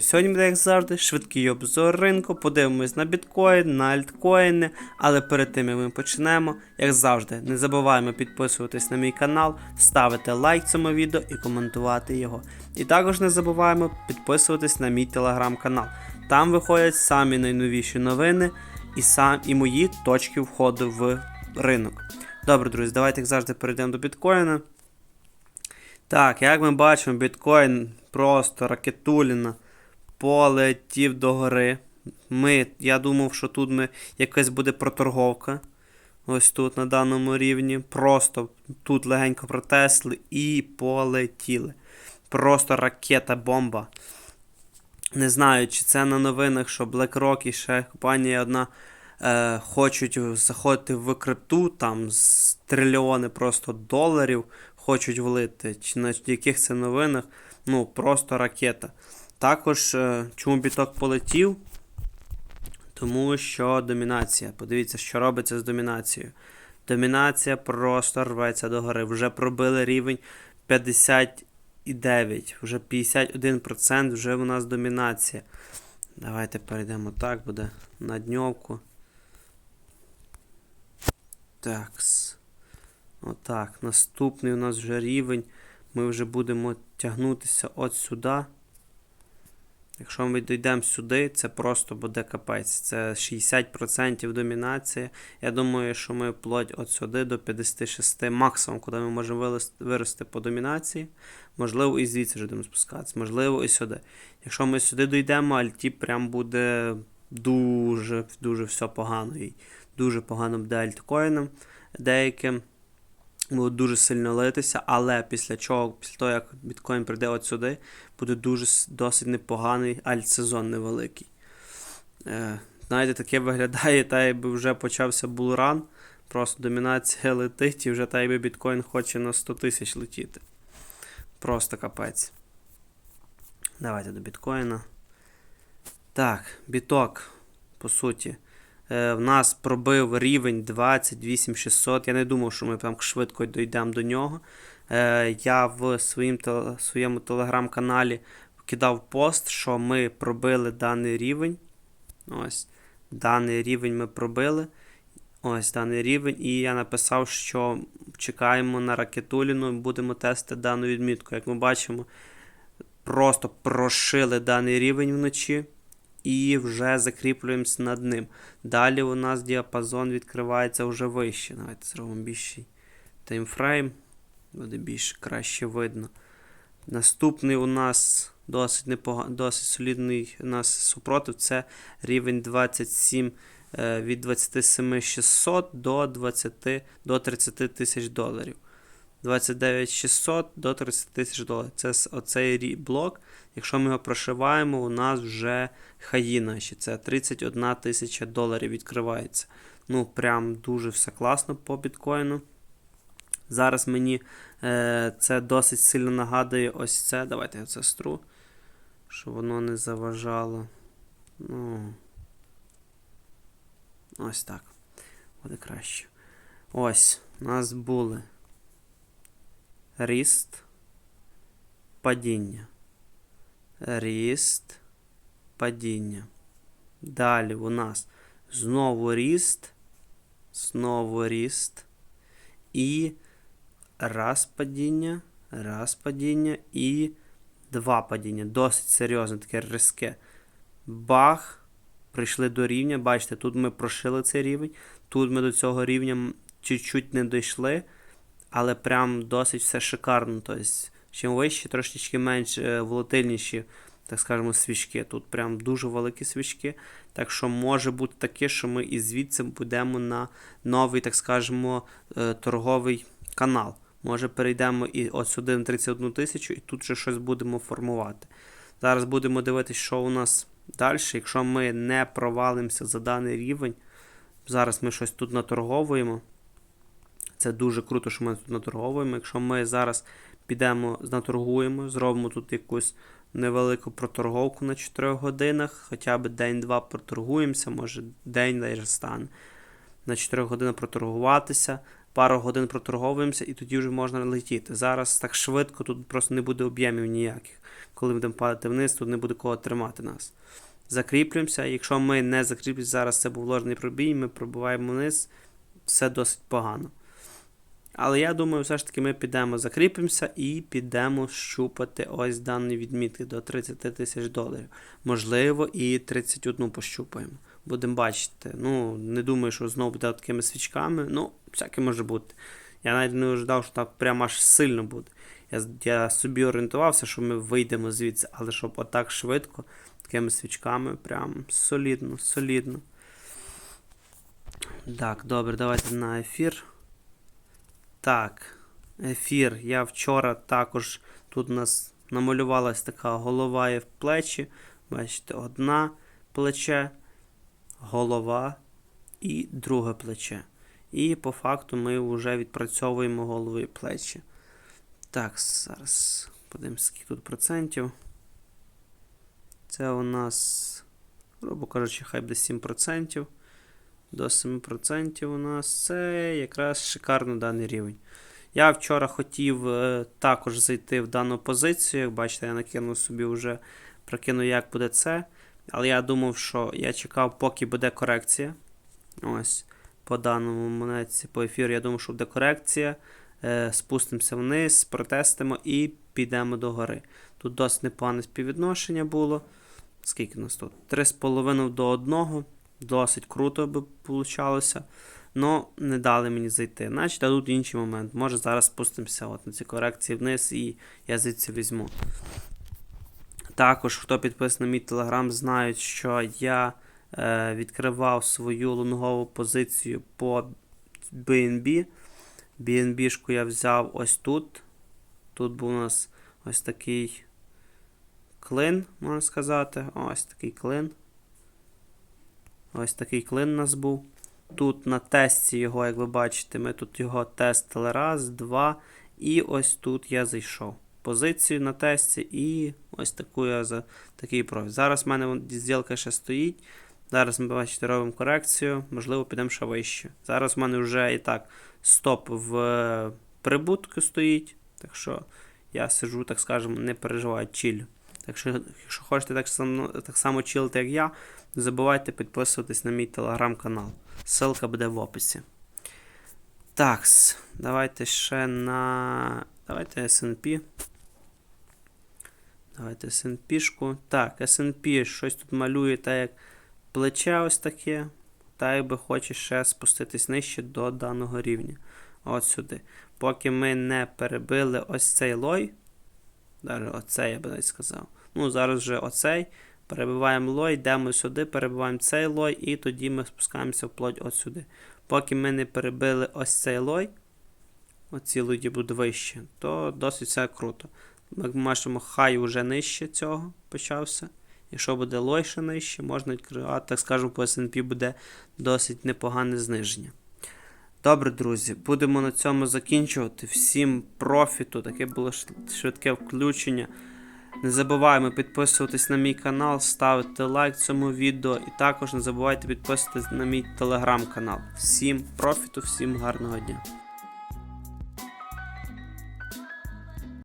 Сьогодні як завжди, швидкий обзор ринку, подивимось на біткоін, на альткоїни, але перед тим як ми почнемо, як завжди, не забуваємо підписуватись на мій канал, ставити лайк цьому відео і коментувати його. І також не забуваємо підписуватись на мій телеграм-канал. Там виходять самі найновіші новини і, сам, і мої точки входу в ринок. Добре, друзі, давайте як завжди перейдемо до біткоїна. Так, як ми бачимо, біткоін просто ракетуліна полетів до гори. Ми, я думав, що тут ми якась буде проторговка. Ось тут на даному рівні. Просто тут легенько протесли і полетіли. Просто ракета бомба. Не знаю, чи це на новинах, що BlackRock і ще компанія одна е, хочуть заходити в крипту, там з трильйони просто доларів хочуть влити. Чи на яких це новинах? Ну, просто ракета. Також, е, чому біток полетів? Тому що домінація. Подивіться, що робиться з домінацією. Домінація просто рветься до гори. Вже пробили рівень 59. Вже 51% вже у нас домінація. Давайте перейдемо так, буде на дньовку. Такс. Отак. Наступний у нас вже рівень. Ми вже будемо тягнутися от сюди. Якщо ми дійдемо сюди, це просто буде капець. Це 60% домінація. Я думаю, що ми вплоть от сюди до 56 максимум, куди ми можемо вирости по домінації. Можливо, і звідси вже будемо спускатися, можливо, і сюди. Якщо ми сюди дійдемо, альті прям буде дуже дуже все погано. І дуже погано буде альткоїном деяким. Будуть дуже сильно литися, але після чого, після того, як біткоін прийде от сюди, буде дуже досить непоганий альтсезон невеликий. Е, Знаєте, таке виглядає, та якби вже почався булран. Просто домінація летить і вже та якби біткоін хоче на 100 тисяч летіти. Просто капець. Давайте до біткоїна. Так, біток, по суті. В нас пробив рівень 28600. Я не думав, що ми прям швидко дійдемо до нього. Я в своїм, своєму телеграм-каналі кидав пост, що ми пробили даний рівень. Ось, Даний рівень ми пробили. Ось даний рівень. І я написав, що чекаємо на ракетуліну і будемо тестити дану відмітку. Як ми бачимо, просто прошили даний рівень вночі і вже закріплюємося над ним. Далі у нас діапазон відкривається вже вище. Давайте зробимо більший таймфрейм. Буде більш краще видно. Наступний у нас досить непога... досить солідний у нас супротив це рівень 27 е, від 27 600 до 20 до 30 тисяч доларів. 29 600 до 30 тисяч доларів. Це оцей блок. Якщо ми його прошиваємо, у нас вже хаї наші. Це 31 тисяча доларів відкривається. Ну, прям дуже все класно по біткоїну. Зараз мені е, це досить сильно нагадує ось це. Давайте я це стру, щоб воно не заважало. Ну, Ось так. Буде краще. Ось, у нас були ріст, падіння. Ріст, падіння. Далі у нас знову ріст, знову ріст. І раз падіння, раз падіння і два падіння. Досить серйозне таке різке. Бах. Прийшли до рівня. Бачите, тут ми прошили цей рівень. Тут ми до цього рівня чуть-чуть не дійшли. Але прям досить все шикарно. Тобто, чим вище, трошечки менш волатильніші, так скажемо, свічки. Тут прям дуже великі свічки. Так що може бути таке, що ми і звідси будемо на новий, так скажемо, торговий канал. Може перейдемо і от сюди на 31 тисячу, і тут вже щось будемо формувати. Зараз будемо дивитися, що у нас далі. Якщо ми не провалимося за даний рівень, зараз ми щось тут наторговуємо. Це дуже круто, що ми тут наторговуємо. Якщо ми зараз підемо, наторгуємо, зробимо тут якусь невелику проторговку на 4 годинах, хоча б день-два проторгуємося, може день навіть стане. На 4 години проторгуватися. пару годин проторговуємося і тоді вже можна летіти. Зараз так швидко, тут просто не буде об'ємів ніяких. Коли будемо падати вниз, тут не буде кого тримати нас. Закріплюємося. Якщо ми не закріплюємося, зараз це був ложний пробій, ми пробуваємо вниз, все досить погано. Але я думаю, все ж таки ми підемо закріпимося і підемо щупати ось дані відмітки до 30 тисяч доларів. Можливо, і 31 пощупаємо. Будемо бачити. Ну, не думаю, що знову буде такими свічками. Ну, всяке може бути. Я навіть не ожидав, що так прямо аж сильно буде. Я, я собі орієнтувався, що ми вийдемо звідси, але щоб отак швидко, такими свічками, прям солідно, солідно. Так, добре, давайте на ефір. Так, ефір. Я вчора також тут у нас намалювалась така голова і в плечі. Бачите, одна плече, голова і друге плече. І по факту ми вже відпрацьовуємо голову і плечі. Так, зараз подивимось, скільки тут процентів. Це у нас, грубо кажучи, хай буде 7%. До 7% у нас це якраз шикарно даний рівень. Я вчора хотів е, також зайти в дану позицію. Як бачите, я накинув собі вже, прикинув, як буде це. Але я думав, що я чекав, поки буде корекція. Ось, по даному монетці, по ефіру, я думав, що буде корекція. Е, спустимося вниз, протестимо і підемо до гори. Тут досить непогане співвідношення було. Скільки у нас тут? 3,5 до 1. Досить круто би получалося. Но не дали мені зайти. Значить, дадуть інший момент. Може зараз спустимося от на ці корекції вниз і я звідси візьму. Також, хто підписаний на мій телеграм, знають, що я е, відкривав свою лонгову позицію по BNB. BNB-шку я взяв ось тут. Тут був у нас ось такий клин, можна сказати. Ось такий клин. Ось такий клин у нас був. Тут на тесті його, як ви бачите, ми тут його тестили раз, два. І ось тут я зайшов. Позицію на тесті і ось таку я за такий профіль. Зараз в мене зділка ще стоїть. Зараз ми бачите, робимо корекцію, можливо, підемо ще вище. Зараз в мене вже і так стоп в прибутку стоїть. Так що я сижу, так скажемо, не переживаю, чилю. Так що, якщо хочете так само, так само чилити, як я, не забувайте підписуватись на мій телеграм-канал. Ссылка буде в описі. Так, давайте ще на. Давайте SP. Давайте SP-шку. Так, SP щось тут малює, так як плече ось таке. Та якби хоче ще спуститись нижче до даного рівня. От сюди. Поки ми не перебили ось цей лой. Даже я би навіть сказав. Ну, зараз вже оцей. Перебиваємо лой, йдемо сюди, перебиваємо цей лой, і тоді ми спускаємося вплоть от сюди. Поки ми не перебили ось цей лой, оці луді будуть вище, то досить все круто. Ми бачимо, хай вже нижче цього почався. Якщо буде лой ще нижче, можна відкривати, так скажемо, по SP буде досить непогане зниження. Добре, друзі, будемо на цьому закінчувати. Всім профіту, таке було швидке включення. Не забуваємо підписуватись на мій канал, ставити лайк цьому відео і також не забувайте підписуватись на мій телеграм-канал. Всім профіту, всім гарного дня!